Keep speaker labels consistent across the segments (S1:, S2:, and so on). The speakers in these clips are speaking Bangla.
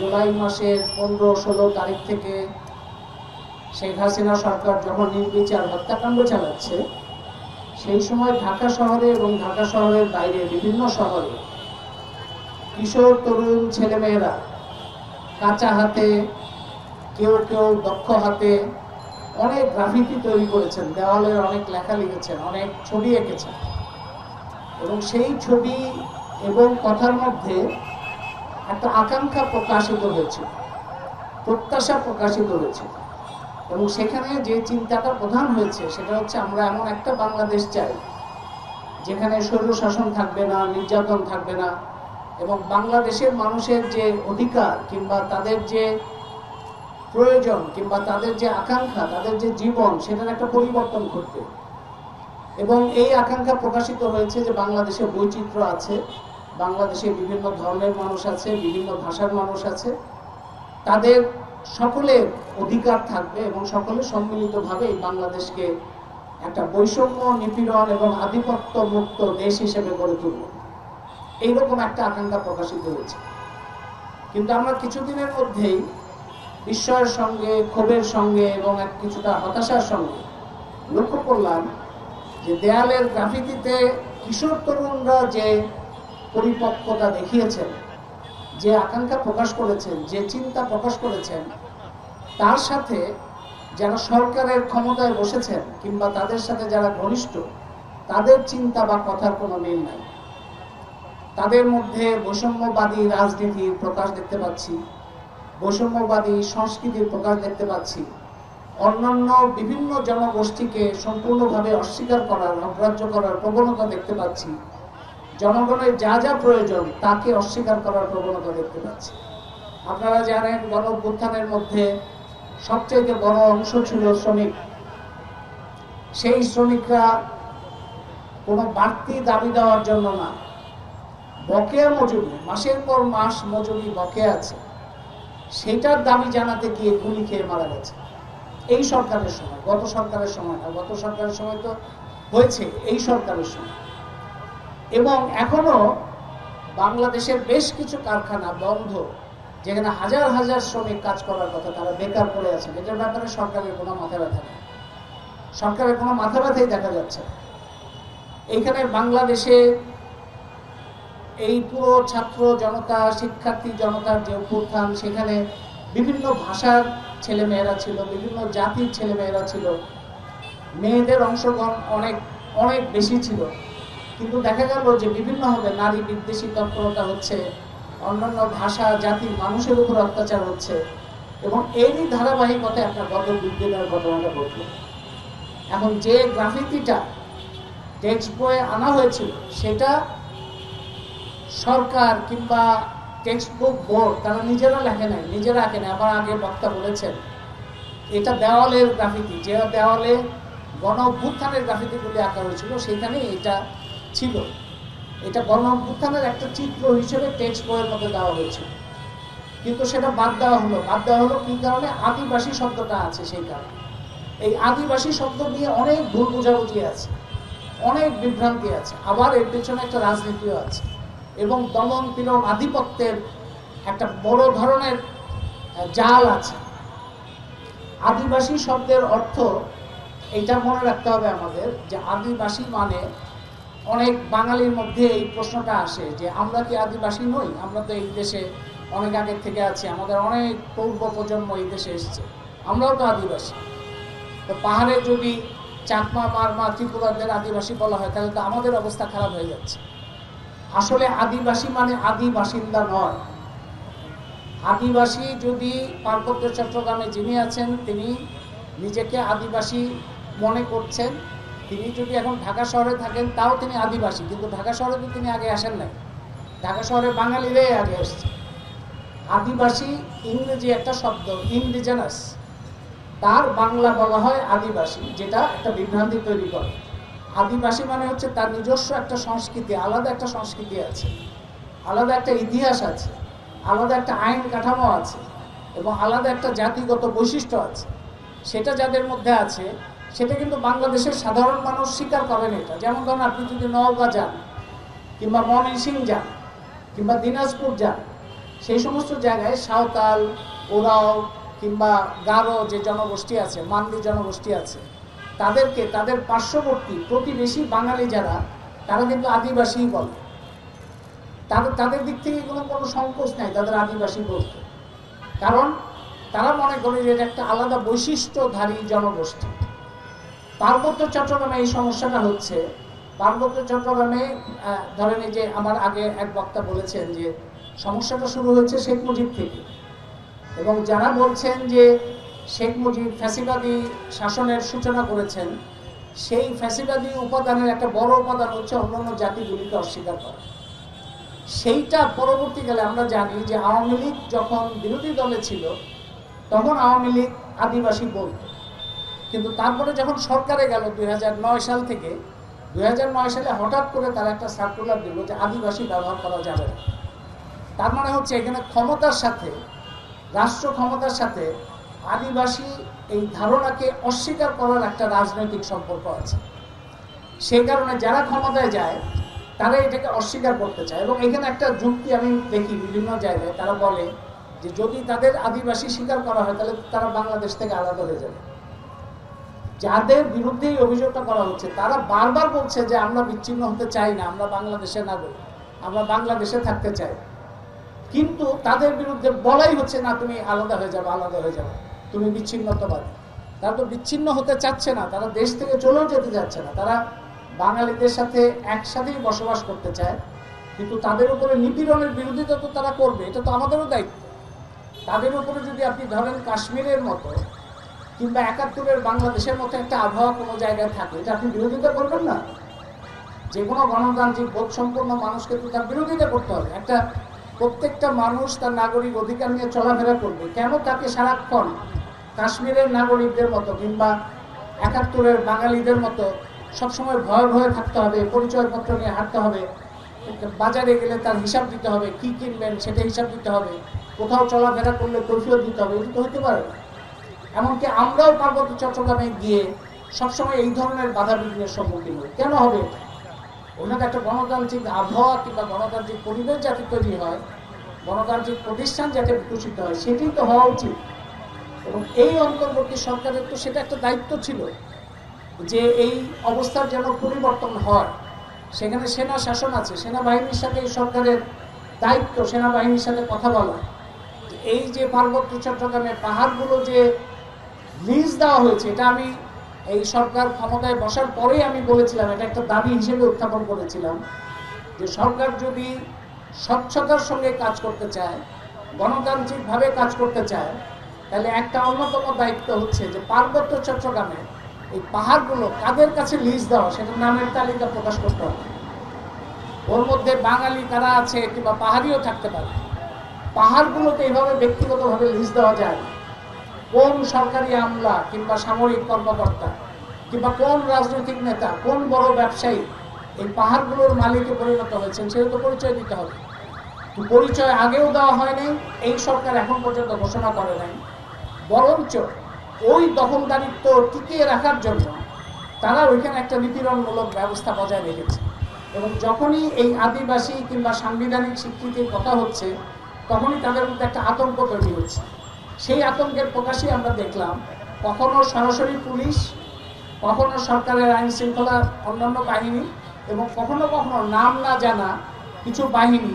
S1: জুলাই মাসের পনেরো ষোলো তারিখ থেকে শেখ হাসিনা সরকার যখন নির্বিচার হত্যাকাণ্ড চালাচ্ছে, সেই সময় ঢাকা শহরে এবং ঢাকা শহরের বাইরে বিভিন্ন শহরে কিশোর, তরুণ ছেলেমেয়েরা কাঁচা হাতে, কেউ কেউ দক্ষ হাতে অনেক গ্রাফিতি তৈরি করেছেন, দেওয়ালের অনেক লেখা লিখেছেন, অনেক ছবি এঁকেছেন। এবং সেই ছবি এবং কথার মধ্যে একটা আকাঙ্ক্ষা প্রকাশিত হয়েছে, প্রত্যাশা প্রকাশিত হয়েছে। এবং সেখানে যে চিন্তাটা প্রধান হয়েছে, সেটা হচ্ছে আমরা এমন একটা বাংলাদেশ চাই, যেখানে স্বৈর শাসন থাকবে না, নির্যাতন থাকবে না, এবং বাংলাদেশের মানুষের যে অধিকার কিংবা তাদের যে প্রয়োজন কিংবা তাদের যে আকাঙ্ক্ষা, তাদের যে জীবন, সেটার একটা পরিবর্তন ঘটবে। এবং এই আকাঙ্ক্ষা প্রকাশিত হয়েছে যে বাংলাদেশে বৈচিত্র্য আছে বাংলাদেশে বিভিন্ন ধর্মের মানুষ আছে, বিভিন্ন ভাষার মানুষ আছে। তাদের সকলের অধিকার থাকবে এবং সকলে সম্মিলিতভাবে এই বাংলাদেশকে একটা বৈষম্য, নিপীড়ন এবং আধিপত্য মুক্ত দেশ হিসেবে গড়ে তুলবে। এইরকম একটা আকাঙ্ক্ষা প্রকাশিত হয়েছে। কিন্তু আমরা কিছুদিনের মধ্যেই বিস্ময়ের সঙ্গে, ক্ষোভের সঙ্গে এবং এক কিছুটা হতাশার সঙ্গে লক্ষ্য করলাম যে দেয়ালের গ্রাফিতিতে কিশোর তরুণরা যে পরিপক্কতা দেখিয়েছেন, যে আকাঙ্ক্ষা প্রকাশ করেছেন, যে চিন্তা প্রকাশ করেছেন, তার সাথে যারা সরকারের ক্ষমতায় বসেছেন কিংবা তাদের সাথে যারা ঘনিষ্ঠ, তাদের চিন্তা বা কথার কোনো মিল নাই। তাদের মধ্যে বৈষম্যবাদী রাজনীতির প্রকাশ দেখতে পাচ্ছি, বৈষম্যবাদী সংস্কৃতির প্রকাশ দেখতে পাচ্ছি। অন্যান্য বিভিন্ন জনগোষ্ঠীকে সম্পূর্ণভাবে অস্বীকার করার, অগ্রাহ্য করার প্রবণতা দেখতে পাচ্ছি। জনগণের যা যা প্রয়োজন তাকে অস্বীকার করার প্রবণতা দেখতে পাচ্ছি। আপনারা জানেন গণ অভ্যুত্থানের মধ্যে সবচেয়ে বড় অংশ ছিল শ্রমিক। সেই শ্রমিকরা কোনো বাড়তি দাবি দেওয়ার জন্য না। বকেয়া মজুরি, মাসের পর মাস মজুরি বকেয়া আছে। সেটার দাবি জানাতে গিয়ে গুলি খেয়ে মারা গেছে। এই সরকারের সময়, গত সরকারের সময় গত সরকারের সময় তো হয়েছে, এই সরকারের সময়। এবং এখনও বাংলাদেশের বেশ কিছু কারখানা বন্ধ, যেখানে হাজার হাজার শ্রমিক কাজ করার কথা তারা বেকার পড়ে আছেন এটার ব্যাপারে সরকারের কোনো মাথা ব্যথা নেই। সরকারের কোনো মাথা ব্যথাই দেখা যাচ্ছে এইখানে বাংলাদেশে এই পুরো ছাত্র জনতা, শিক্ষার্থী জনতার যে অভ্যুত্থান, সেখানে বিভিন্ন ভাষার ছেলেমেয়েরা ছিল, বিভিন্ন জাতির ছেলেমেয়েরা ছিল। মেয়েদের অংশগ্রহণ অনেক অনেক বেশি ছিল। কিন্তু দেখা গেল যে বিভিন্নভাবে নারী বিদ্বেষী তৎপরতা হচ্ছে, অন্যান্য ভাষা জাতির মানুষের উপর অত্যাচার হচ্ছে এবং এরই ধারাবাহিকতায় আপনার গত দিনের ঘটনাটা ঘটল। এখন যে গ্রাফিতিটা টেক্সট বইয়ে আনা হয়েছিল, সেটা সরকার কিংবা টেক্সট বুক বোর্ড, তারা নিজেরা লেখে নাই, নিজেরা আঁকে নাই, আবার আগে বক্তা বলেছেন, এটা দেওয়ালের গ্রাফিতি, যে দেওয়ালে গণ অভ্যুত্থানের গ্রাফিতিগুলি আঁকা হয়েছিল সেখানে এটা ছিল। এটা গণ অভ্যুত্থানের একটা চিত্র হিসেবে টেক্সট বইয়ের মধ্যে দেওয়া হয়েছিল। কিন্তু সেটা বাদ দেওয়া হলো। বাদ দেওয়া হলো কি কারণে? আদিবাসী শব্দটা আছে সেই কারণে। এই আদিবাসী শব্দ নিয়ে অনেক ভুল বোঝাবুঝি আছে। অনেক বিভ্রান্তি আছে। আবার এর পেছনে একটা রাজনীতিও আছে। এবং দমন পীড়ন আধিপত্যের একটা বড় ধরনের জাল আছে। আদিবাসী শব্দের অর্থ এইটা মনে রাখতে হবে আমাদের যে আদিবাসী মানে অনেক বাঙালির মধ্যে এই প্রশ্নটা আসে যে, আমরা কি আদিবাসী নই? আমরা তো এই দেশে অনেক আগের থেকে আছি। আমাদের অনেক পূর্ব প্রজন্ম এই দেশে এসছে। আমরাও তো আদিবাসী। তো পাহাড়ে যদি চাকমা, মারমা, ত্রিপুরাদের আদিবাসী বলা হয়, তাহলে তো আমাদের অবস্থা খারাপ হয়ে যাচ্ছে। আসলে আদিবাসী মানে আদি বাসিন্দা নয়। আদিবাসী যদি পার্বত্য চট্টগ্রামে যিনি আছেন, তিনি নিজেকে আদিবাসী মনে করছেন। তিনি যদি এখন ঢাকা শহরে থাকেন, তাও তিনি আদিবাসী। কিন্তু ঢাকা শহরে তো তিনি আগে আসেন নাই। ঢাকা শহরে বাঙালিরাই আগে এসছে। আদিবাসী ইংরেজি একটা শব্দ ইন্ডিজেনাস তার বাংলা বলা হয় আদিবাসী, যেটা একটা বিভ্রান্তি তৈরি করে। আদিবাসী মানে হচ্ছে তার নিজস্ব একটা সংস্কৃতি, আলাদা একটা সংস্কৃতি আছে। আলাদা একটা ইতিহাস আছে। আলাদা একটা আইন কাঠামো আছে। এবং আলাদা একটা জাতিগত বৈশিষ্ট্য আছে। সেটা যাদের মধ্যে আছে সেটা কিন্তু বাংলাদেশের সাধারণ মানুষ স্বীকার করেন এটা। যেমন ধরুন আপনি যদি নওগাঁ যান কিংবা ময়মনসিং যান, কিংবা দিনাজপুর যান, সেই সমস্ত জায়গায় সাঁওতাল, ওরাও, কিংবা গারো যে জনগোষ্ঠী আছে মান্দি জনগোষ্ঠী আছে, তাদেরকে, তাদের পার্শ্ববর্তী প্রতিবেশী বাঙালি যারা, তারা কিন্তু আদিবাসী বলে। তাদের তাদের দিক থেকে কোনো কোনো সংকোচ নাই, তাদের আদিবাসী বলতে। কারণ তারা মনে করে যে এটা একটা আলাদা বৈশিষ্ট্যধারী জনগোষ্ঠী। পার্বত্য চট্টগ্রামে এই সমস্যাটা হচ্ছে। পার্বত্য চট্টগ্রামে ধরেন যে আমার আগে এক বক্তা বলেছেন যে সমস্যাটা শুরু হয়েছে শেখ মুজিব থেকে। এবং যারা বলছেন যে শেখ মুজিব ফ্যাসিবাদী শাসনের সূচনা করেছেন, সেই ফ্যাসিবাদী উপাদানের একটা বড় উপাদান হচ্ছে অন্যান্য জাতিগুলিকে অস্বীকার করা। সেইটা পরবর্তীকালে আমরা জানি যে আওয়ামী লীগ যখন বিরোধী দলে ছিল, তখন আওয়ামী লীগ আদিবাসী বলত। কিন্তু তারপরে যখন সরকারে গেল দুই হাজার নয় সাল থেকে, দুই হাজার নয় সালে হঠাৎ করে তারা একটা সার্কুলার দিল যে আদিবাসী ব্যবহার করা যাবে না। তার মানে হচ্ছে এখানে ক্ষমতার সাথে, রাষ্ট্র ক্ষমতার সাথে আদিবাসী এই ধারণাকে অস্বীকার করার একটা রাজনৈতিক সম্পর্ক আছে। সেই কারণে যারা ক্ষমতায় যায়, তারা এটাকে অস্বীকার করতে চায়। এবং এখানে একটা যুক্তি আমি দেখি বিভিন্ন জায়গায়, তারা বলে যে যদি তাদের আদিবাসী স্বীকার করা হয়, তাহলে তারা বাংলাদেশ থেকে আলাদা হয়ে যাবে। যাদের বিরুদ্ধে এই অভিযোগটা করা হচ্ছে, তারা বারবার বলছে যে আমরা বিচ্ছিন্ন হতে চাই না, আমরা বাংলাদেশে নাগরিক, আমরা বাংলাদেশে থাকতে চাই। কিন্তু তাদের বিরুদ্ধে বলাই হচ্ছে, না, তুমি আলাদা হয়ে যাবে, আলাদা হয়ে যাবে, তুমি বিচ্ছিন্নতাবাদী। তারা তো বিচ্ছিন্ন হতে চাচ্ছে না, তারা দেশ থেকে চলেও যেতে যাচ্ছে না। তারা বাঙালিদের সাথে একসাথেই বসবাস করতে চায়, কিন্তু তাদের উপরে নিপীড়নের বিরোধিতা তো তারা করবে, এটা তো আমাদেরও দায়িত্ব। তাদের উপরে যদি আপনি ধরেন কাশ্মীরের মতো কিংবা একাত্তরের বাংলাদেশের মতো একটা আবহাওয়া কোনো জায়গায় থাকে এটা আপনি বিরোধিতা করবেন না। যে কোনো গণতান্ত্রিক বোধ সম্পন্ন মানুষকে তো তার বিরোধিতা করতে হবে। একটা প্রত্যেকটা মানুষ তার নাগরিক অধিকার নিয়ে চলাফেরা করবে। কেন তাকে সারাক্ষণ কাশ্মীরের নাগরিকদের মতো কিংবা একাত্তরের বাঙালিদের মতো সবসময় ভয়ে ভয়ে থাকতে হবে, পরিচয়পত্র নিয়ে হাঁটতে হবে বাজারে গেলে তার হিসাব দিতে হবে, কি কিনবেন সেটা হিসাব দিতে হবে, কোথাও চলাফেরা করলে কৈফিয়ত দিতে হবে, এটা তো হতে পারে না। এমনকি আমরাও পার্বত্য চট্টগ্রামে গিয়ে সবসময় এই ধরনের বাধা বিঘ্নের সম্মুখীন হই। কেন হবে এটা? একটা গণতান্ত্রিক আবহাওয়া কিংবা গণতান্ত্রিক পরিবেশ যাতে তৈরি হয়, গণতান্ত্রিক প্রতিষ্ঠান যাতে বিকশিত হয় সেটি তো হওয়া উচিত। এবং এই অন্তর্বর্তী সরকারের তো সেটা একটা দায়িত্ব ছিল যে এই অবস্থার যেন পরিবর্তন হয়। সেখানে সেনা শাসন আছে, সেনাবাহিনীর সাথে এই সরকারের দায়িত্ব, সেনাবাহিনীর সাথে কথা বলা। এই যে পার্বত্য চট্টগ্রামে পাহাড়গুলো যে লিজ দেওয়া হয়েছে, এটা আমি এই সরকার ক্ষমতায় বসার পরেই আমি বলেছিলাম, এটা একটা দাবি হিসেবে উত্থাপন করেছিলাম, যে সরকার যদি স্বচ্ছতার সঙ্গে কাজ করতে চায়, গণতান্ত্রিকভাবে কাজ করতে চায়, তাহলে একটা অন্যতম দায়িত্ব হচ্ছে যে পার্বত্য চট্টগ্রামে এই পাহাড়গুলো কাদের কাছে লিজ দেওয়া সেটা নামের তালিকা প্রকাশ করতে হবে ওর মধ্যে বাঙালি কারা আছে কিংবা পাহাড়িও থাকতে পারে, পাহাড়গুলোকে এইভাবে ব্যক্তিগতভাবে লিজ দেওয়া যায় না। কোন সরকারি আমলা কিংবা সামরিক কর্মকর্তা কিংবা কোন রাজনৈতিক নেতা, কোন বড় ব্যবসায়ী এই পাহাড়গুলোর মালিকে পরিণত হয়েছেন সেটা তো পরিচয় দিতে হবে। পরিচয় আগেও দেওয়া হয়নি, এই সরকার এখন পর্যন্ত ঘোষণা করে নাই। বরঞ্চ ওই দখলদারিত্ব টিকিয়ে রাখার জন্য তারা ওইখানে একটা নিপীড়নমূলক ব্যবস্থা বজায় রেখেছে। এবং যখনই এই আদিবাসী কিংবা সাংবিধানিক স্বীকৃতির কথা হচ্ছে, তখনই তাদের মধ্যে একটা আতঙ্ক তৈরি হচ্ছে। সেই আতঙ্কের প্রকাশই আমরা দেখলাম। কখনো সরাসরি পুলিশ, কখনো সরকারের আইন শৃঙ্খলা অন্যান্য বাহিনী এবং কখনো কখনো নাম না জানা কিছু বাহিনী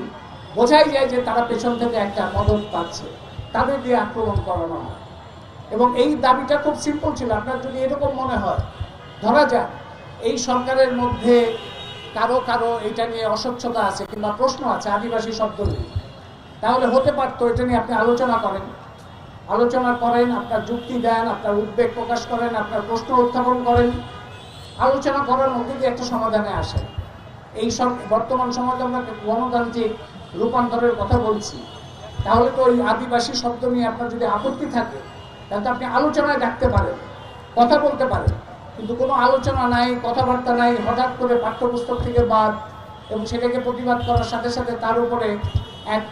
S1: বোঝাই যায় যে তারা পেছন থেকে একটা মদত পাচ্ছে। তাদের দিয়ে আক্রমণ করানো হয়। এবং এই দাবিটা খুব সিম্পল ছিল। আপনার যদি এরকম মনে হয়, ধরা যাক, এই সরকারের মধ্যে কারও কারও এটা নিয়ে অস্বচ্ছতা আছে কিংবা প্রশ্ন আছে, আদিবাসী শব্দ নিয়ে। তাহলে হতে পারতো, এটা নিয়ে আপনি আলোচনা করেন। আলোচনা করেন, আপনার যুক্তি দেন, আপনার উদ্বেগ প্রকাশ করেন, আপনার প্রশ্ন উত্থাপন করেন। আলোচনা করার মধ্যে দিয়ে একটা সমাধানে আসে। এই সব বর্তমান সমাজে আমরা গণতান্ত্রিক রূপান্তরের কথা বলছি। তাহলে তো ওই আদিবাসী শব্দ নিয়ে আপনার যদি আপত্তি থাকে, তাহলে আপনি আলোচনায় ডাকতে পারেন, কথা বলতে পারেন। কিন্তু কোনো আলোচনা নাই, কথাবার্তা নাই, হঠাৎ করে পাঠ্যপুস্তক থেকে বাদ এবং সেটাকে প্রতিবাদ করার সাথে সাথে তার উপরে এক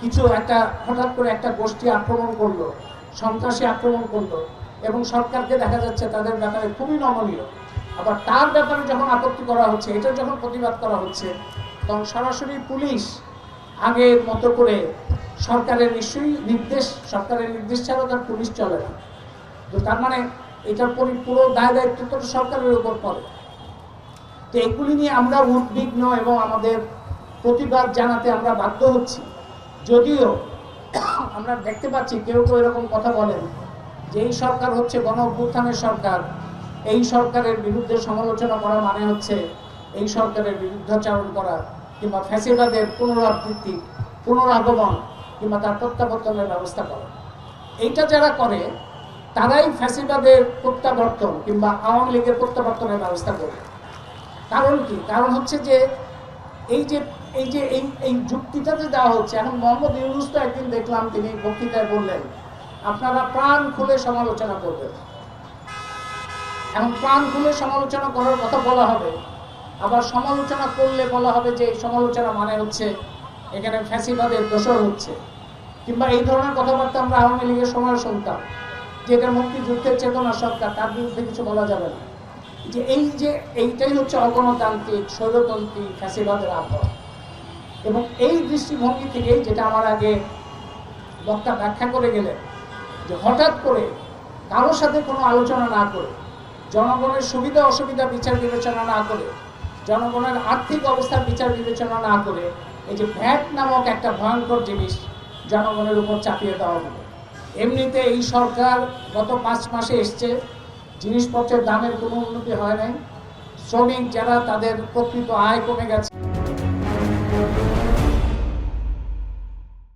S1: কিছু একটা, হঠাৎ করে একটা গোষ্ঠী আক্রমণ করল, সন্ত্রাসী আক্রমণ করল, এবং সরকারকে দেখা যাচ্ছে তাদের ব্যাপারে খুবই নমনীয়। আবার তার ব্যাপারে যখন আপত্তি করা হচ্ছে, এটা যখন প্রতিবাদ করা হচ্ছে, তখন সরাসরি পুলিশ আগের মতো করে সরকারের নিশ্চয়ই নির্দেশ, সরকারের নির্দেশ ছাড়া তার পুলিশ চলে না। তো তার মানে এটার পরি, পুরো দায় দায়িত্ব তো সরকারের উপর পড়ে। তো এগুলি নিয়ে আমরা উদ্বিগ্ন এবং আমাদের প্রতিবাদ জানাতে আমরা বাধ্য হচ্ছি। যদিও আমরা দেখতে পাচ্ছি কেউ কেউ এরকম কথা বলেন যে এই সরকার হচ্ছে গণ অভ্যুত্থানের সরকার। এই সরকারের বিরুদ্ধে সমালোচনা করা মানে হচ্ছে এই সরকারের বিরুদ্ধাচারণ করা কিংবা ফ্যাসিবাদের পুনরাবৃত্তি, পুনরাগমন কিংবা তার প্রত্যাবর্তনের ব্যবস্থা করা। এইটা যারা করে, তারাই ফ্যাসিবাদের প্রত্যাবর্তন কিংবা আওয়ামী লীগের প্রত্যাবর্তনের ব্যবস্থা করে। কারণ কি? কারণ হচ্ছে যে এই যে এই যে, এই এই যুক্তিটাতে দেওয়া হচ্ছে। এখন মোহাম্মদ ইউনুস তো একদিন দেখলাম তিনি বক্তৃতায় বললেন, আপনারা প্রাণ খুলে সমালোচনা করবেন। এখন প্রাণ খুলে সমালোচনা করার কথা বলা হবে। আবার সমালোচনা করলে বলা হবে যে, সমালোচনা মানে হচ্ছে এখানে ফ্যাসিবাদের দোষর হচ্ছে। কিংবা এই ধরনের কথাবার্তা আমরা আওয়ামী লীগের সময় শুনতাম, যে এটা মুক্তিযুদ্ধের চেতনা সরকার, তার বিরুদ্ধে কিছু বলা যাবে না। যে এই যে এইটাই হচ্ছে অগণতান্ত্রিক স্বৈরতান্ত্রিক ফ্যাসিবাদের আবহাওয়া এবং এই দৃষ্টিভঙ্গি থেকে যেটা আমার আগে বক্তা ব্যাখ্যা করে গেলেন, যে হঠাৎ করে কারোর সাথে কোনো আলোচনা না করে, জনগণের সুবিধা অসুবিধা বিচার বিবেচনা না করে, জনগণের আর্থিক অবস্থার বিচার বিবেচনা না করে, এই যে ভ্যাট নামক একটা ভয়ঙ্কর জিনিস জনগণের উপর চাপিয়ে দেওয়া হলো। এমনিতে এই সরকার গত পাঁচ মাসে এসছে জিনিসপত্রের দামের কোনো উন্নতি হয় নাই। শ্রমিক যারা তাদের প্রকৃত আয় কমে গেছে।